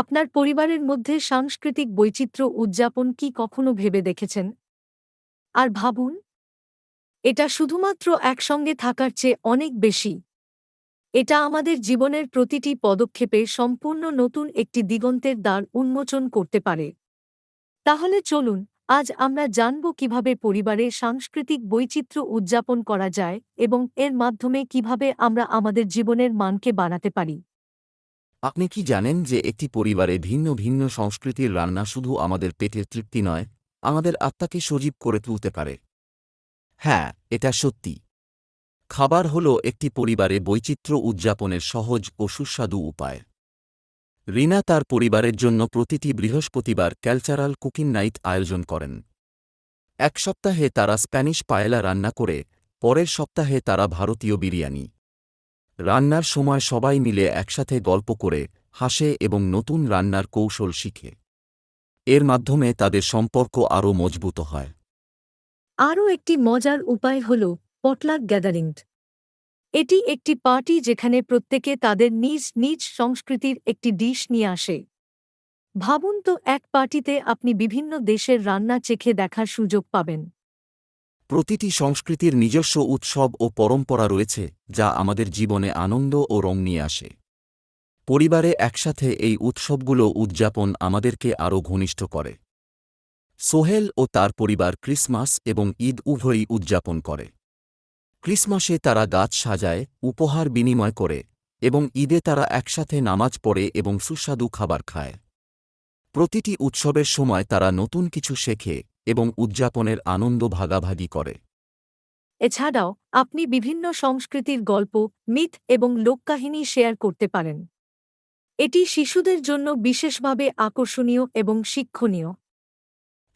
আপনার পরিবারের মধ্যে সাংস্কৃতিক বৈচিত্র্য উদযাপন কি কখনো ভেবে দেখেছেন? আর ভাবুন, এটা শুধুমাত্র একসঙ্গে থাকার চেয়ে অনেক বেশি। এটা আমাদের জীবনের প্রতিটি পদক্ষেপে সম্পূর্ণ নতুন একটি দিগন্তের দ্বার উন্মোচন করতে পারে। তাহলে চলুন, আজ আমরা জানব কীভাবে পরিবারে সাংস্কৃতিক বৈচিত্র্য উদযাপন করা যায় এবং এর মাধ্যমে কীভাবে আমরা আমাদের জীবনের মানকে বাড়াতে পারি। আপনি কি জানেন যে একটি পরিবারে ভিন্ন ভিন্ন সংস্কৃতির রান্না শুধু আমাদের পেটের তৃপ্তি নয়, আমাদের আত্মাকে সজীব করে তুলতে পারে? হ্যাঁ এটা সত্যি। খাবার হল একটি পরিবারে বৈচিত্র্য উদযাপনের সহজ ও সুস্বাদু উপায়। রিনা তার পরিবারের জন্য প্রতিটি বৃহস্পতিবার ক্যালচারাল কুকিং নাইট আয়োজন করেন। এক সপ্তাহে তারা স্প্যানিশ পায়েলা রান্না করে, পরের সপ্তাহে তারা ভারতীয় বিরিয়ানি। রান্নার সময় সবাই মিলে একসাথে গল্প করে, হাসে এবং নতুন রান্নার কৌশল শিখে। এর মাধ্যমে তাদের সম্পর্ক আরও মজবুত হয়। আরও একটি মজার উপায় হল পটলাক গ্যাদারিং এটি একটি পার্টি যেখানে প্রত্যেকে তাদের নিজ নিজ সংস্কৃতির একটি ডিশ নিয়ে আসে। ভাবুন তো, এক পার্টিতে আপনি বিভিন্ন দেশের রান্না চেখে দেখার সুযোগ পাবেন। প্রতিটি সংস্কৃতির নিজস্ব উৎসব ও পরম্পরা রয়েছে, যা আমাদের জীবনে আনন্দ ও রং নিয়ে আসে। পরিবারে একসাথে এই উৎসবগুলো উদযাপন আমাদেরকে আরও ঘনিষ্ঠ করে। সোহেল ও তার পরিবার ক্রিসমাস এবং ঈদ উভয়ই উদযাপন করে। ক্রিসমাসে তারা গাছ সাজায়, উপহার বিনিময় করে এবং ঈদে তারা একসাথে নামাজ পড়ে এবং সুস্বাদু খাবার খায়। প্রতিটি উৎসবের সময় তারা নতুন কিছু শেখে এবং উদযাপনের আনন্দ ভাগাভাগি করে। এছাড়াও আপনি বিভিন্ন সংস্কৃতির গল্প মিথ এবং লোককাহিনী শেয়ার করতে পারেন। এটি শিশুদের জন্য বিশেষভাবে আকর্ষণীয় এবং শিক্ষণীয়।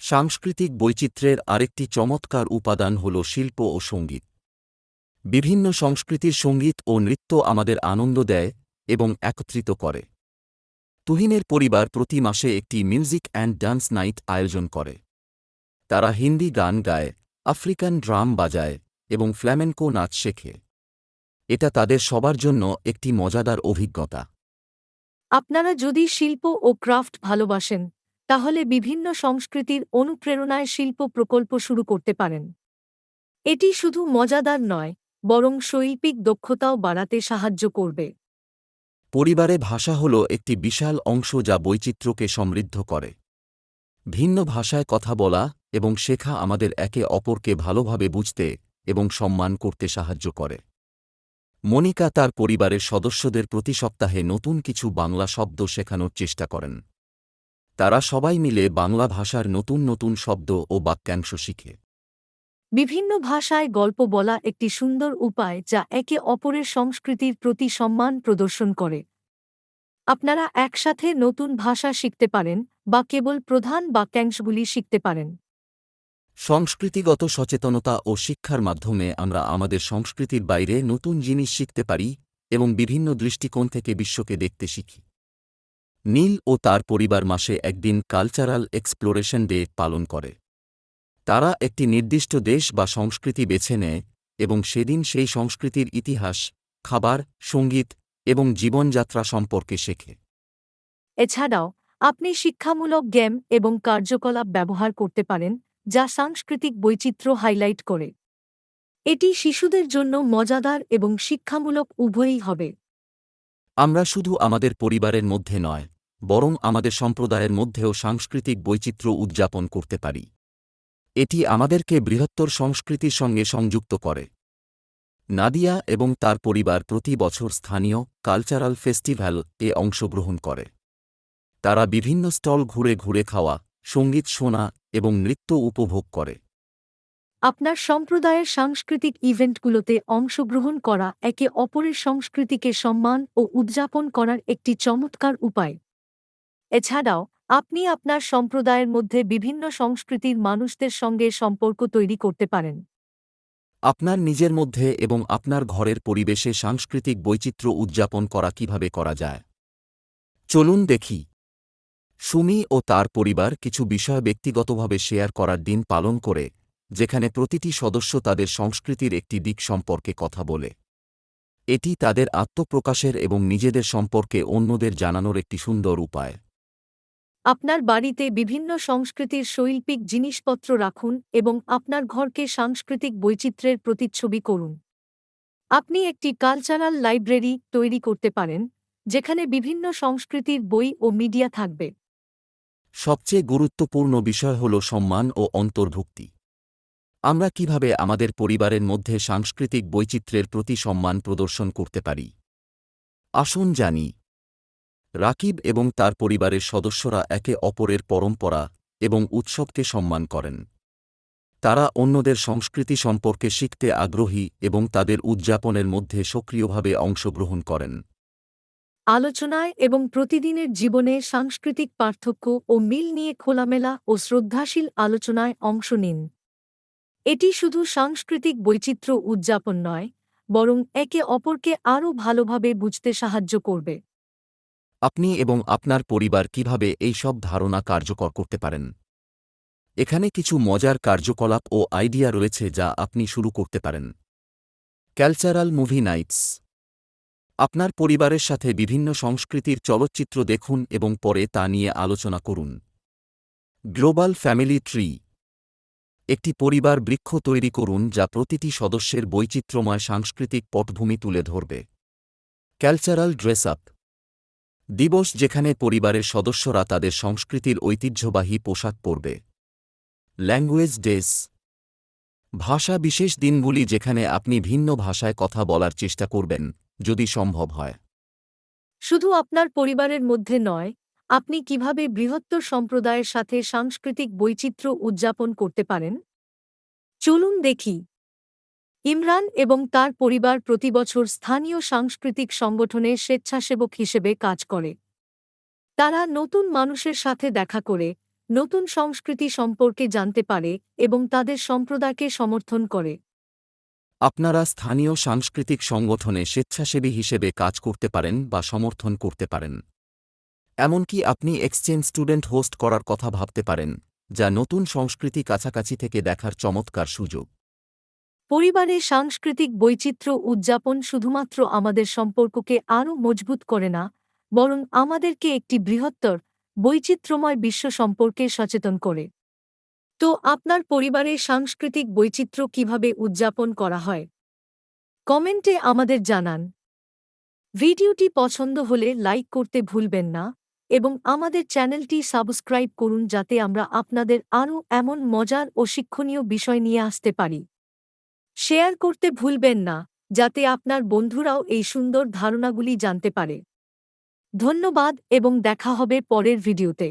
সাংস্কৃতিক বৈচিত্র্যের আরেকটি চমৎকার উপাদান হল শিল্প ও সংগীত। বিভিন্ন সংস্কৃতির সংগীত ও নৃত্য আমাদের আনন্দ দেয় এবং একত্রিত করে। তুহিনের পরিবার প্রতি মাসে একটি মিউজিক অ্যান্ড ডান্স নাইট আয়োজন করে। তারা হিন্দি গান গায় আফ্রিকান ড্রাম বাজায় এবং ফ্ল্যামেনকো নাচ শেখে। এটা তাদের সবার জন্য একটি মজাদার অভিজ্ঞতা। আপনারা যদি শিল্প ও ক্রাফট ভালোবাসেন তাহলে বিভিন্ন সংস্কৃতির অনুপ্রেরণায় শিল্প প্রকল্প শুরু করতে পারেন। এটি শুধু মজাদার নয় বরং শৈল্পিক দক্ষতাও বাড়াতে সাহায্য করবে। পরিবারে ভাষা হল একটি বিশাল অংশ যা বৈচিত্র্যকে সমৃদ্ধ করে। ভিন্ন ভাষায় কথা বলা এবং শেখা আমাদের একে অপরকে ভালোভাবে বুঝতে এবং সম্মান করতে সাহায্য করে। মনিকা তার পরিবারের সদস্যদের প্রতি সপ্তাহে নতুন কিছু বাংলা শব্দ শেখানোর চেষ্টা করেন। তারা সবাই মিলে বাংলা ভাষার নতুন নতুন শব্দ ও বাক্যাংশ শিখে। বিভিন্ন ভাষায় গল্প বলা একটি সুন্দর উপায় যা একে অপরের সংস্কৃতির প্রতি সম্মান প্রদর্শন করে। আপনারা একসাথে নতুন ভাষা শিখতে পারেন বা কেবল প্রধান বাক্যাংশগুলি শিখতে পারেন। সংস্কৃতিগত সচেতনতা ও শিক্ষার মাধ্যমে আমরা আমাদের সংস্কৃতির বাইরে নতুন জিনিস শিখতে পারি এবং বিভিন্ন দৃষ্টিকোণ থেকে বিশ্বকে দেখতে শিখি। নীল ও তার পরিবার মাসে একদিন কালচারাল এক্সপ্লোরেশন ডে পালন করে। তারা একটি নির্দিষ্ট দেশ বা সংস্কৃতি বেছে নেয় এবং সেদিন সেই সংস্কৃতির ইতিহাস, খাবার, সংগীত এবং জীবনযাত্রা সম্পর্কে শেখে। এছাড়াও আপনি শিক্ষামূলক গেম এবং কার্যকলাপ ব্যবহার করতে পারেন যা সাংস্কৃতিক বৈচিত্র্য হাইলাইট করে। এটি শিশুদের জন্য মজাদার এবং শিক্ষামূলক উভয়ই হবে। আমরা শুধু আমাদের পরিবারের মধ্যে নয় বরং আমাদের সম্প্রদায়ের মধ্যেও সাংস্কৃতিক বৈচিত্র্য উদযাপন করতে পারি। এটি আমাদেরকে বৃহত্তর সংস্কৃতির সঙ্গে সংযুক্ত করে। নাদিয়া এবং তার পরিবার প্রতি বছর স্থানীয় কালচারাল ফেস্টিভ্যাল এ অংশগ্রহণ করে। তারা বিভিন্ন স্টল ঘুরে ঘুরে খাওয়া, সংগীত শোনা এবং নৃত্য উপভোগ করে। আপনার সম্প্রদায়ের সাংস্কৃতিক ইভেন্টগুলোতে অংশগ্রহণ করা একে অপরের সংস্কৃতিকে সম্মান ও উদযাপন করার একটি চমৎকার উপায়। এছাড়াও, আপনি আপনার সম্প্রদায়ের মধ্যে বিভিন্ন সংস্কৃতির মানুষদের সঙ্গে সম্পর্ক তৈরি করতে পারেন। আপনার নিজের মধ্যে এবং আপনার ঘরের পরিবেশে সাংস্কৃতিক বৈচিত্র্য উদযাপন করা কীভাবে করা যায়? চলুন দেখি। সুমি ও তার পরিবার কিছু বিষয় ব্যক্তিগতভাবে শেয়ার করার দিন পালন করে, যেখানে প্রতিটি সদস্য তাদের সংস্কৃতির একটি দিক সম্পর্কে কথা বলে। এটি তাদের আত্মপ্রকাশের এবং নিজেদের সম্পর্কে অন্যদের জানানোর একটি সুন্দর উপায়। আপনার বাড়িতে বিভিন্ন সংস্কৃতির শৈল্পিক জিনিসপত্র রাখুন এবং আপনার ঘরকে সাংস্কৃতিক বৈচিত্র্যের প্রতিচ্ছবি করুন। আপনি একটি কালচারাল লাইব্রেরি তৈরি করতে পারেন, যেখানে বিভিন্ন সংস্কৃতির বই ও মিডিয়া থাকবে। সবচেয়ে গুরুত্বপূর্ণ বিষয় হল সম্মান ও অন্তর্ভুক্তি। আমরা কীভাবে আমাদের পরিবারের মধ্যে সাংস্কৃতিক বৈচিত্র্যের প্রতি সম্মান প্রদর্শন করতে পারি? আসুন জানি। রাকিব এবং তার পরিবারের সদস্যরা একে অপরের পরম্পরা এবং উৎসবকে সম্মান করেন। তারা অন্যদের সংস্কৃতি সম্পর্কে শিখতে আগ্রহী এবং তাদের উদযাপনের মধ্যে সক্রিয়ভাবে অংশগ্রহণ করেন। আলোচনায় এবং প্রতিদিনের জীবনে সাংস্কৃতিক পার্থক্য ও মিল নিয়ে খোলামেলা ও শ্রদ্ধাশীল আলোচনায় অংশ নিন। এটি শুধু সাংস্কৃতিক বৈচিত্র্য উদযাপন নয়, বরং একে অপরকে আরও ভালোভাবে বুঝতে সাহায্য করবে। আপনি এবং আপনার পরিবার কীভাবে এই সব ধারণা কার্যকর করতে পারেন? এখানে কিছু মজার কার্যকলাপ ও আইডিয়া রয়েছে যা আপনি শুরু করতে পারেন। Cultural movie nights. আপনার পরিবারের সাথে বিভিন্ন সংস্কৃতির চলচ্চিত্র দেখুন এবং পরে তা নিয়ে আলোচনা করুন। Global family tree. একটি পরিবার বৃক্ষ তৈরি করুন যা প্রতিটি সদস্যের বৈচিত্র্যময় সাংস্কৃতিক পটভূমি তুলে ধরবে। ক্যালচারাল ড্রেস আপ দিবস যেখানে পরিবারের সদস্যরা তাদের সংস্কৃতির ঐতিহ্যবাহী পোশাক পরবে। ল্যাঙ্গুয়েজ ডেস ভাষা বিশেষ দিনগুলি যেখানে আপনি ভিন্ন ভাষায় কথা বলার চেষ্টা করবেন, যদি সম্ভব হয়। শুধু আপনার পরিবারের মধ্যে নয়, আপনি কীভাবে বৃহত্তর সম্প্রদায়ের সাথে সাংস্কৃতিক বৈচিত্র্য উদযাপন করতে পারেন? চলুন দেখি। ইমরান এবং তার পরিবার প্রতিবছর স্থানীয় সাংস্কৃতিক সংগঠনে স্বেচ্ছাসেবক হিসেবে কাজ করে। তারা নতুন মানুষের সাথে দেখা করে, নতুন সংস্কৃতি সম্পর্কে জানতে পারে এবং তাদের সম্প্রদায়কে সমর্থন করে। আপনারা স্থানীয় সাংস্কৃতিক সংগঠনে স্বেচ্ছাসেবী হিসেবে কাজ করতে পারেন বা সমর্থন করতে পারেন। এমনকি আপনি এক্সচেঞ্জ স্টুডেন্ট হোস্ট করার কথা ভাবতে পারেন, যা নতুন সংস্কৃতি কাছাকাছি থেকে দেখার চমৎকার সুযোগ। পরিবারে সাংস্কৃতিক বৈচিত্র্য উদযাপন শুধুমাত্র আমাদের সম্পর্ককে আরও মজবুত করে না, বরং আমাদেরকে একটি বৃহত্তর, বৈচিত্র্যময় বিশ্ব সম্পর্কে সচেতন করে। তো আপনার পরিবারে সাংস্কৃতিক বৈচিত্র্য কীভাবে উদযাপন করা হয়? কমেন্টে আমাদের জানান। ভিডিওটি পছন্দ হলে লাইক করতে ভুলবেন না এবং আমাদের চ্যানেলটি সাবস্ক্রাইব করুন যাতে আমরা আপনাদের আরও এমন মজার ও শিক্ষণীয় বিষয় নিয়ে আসতে পারি। শেয়ার করতে ভুলবেন না, যাতে আপনার বন্ধুরাও এই সুন্দর ধারণাগুলি জানতে পারে। ধন্যবাদ এবং দেখা হবে পরের ভিডিওতে।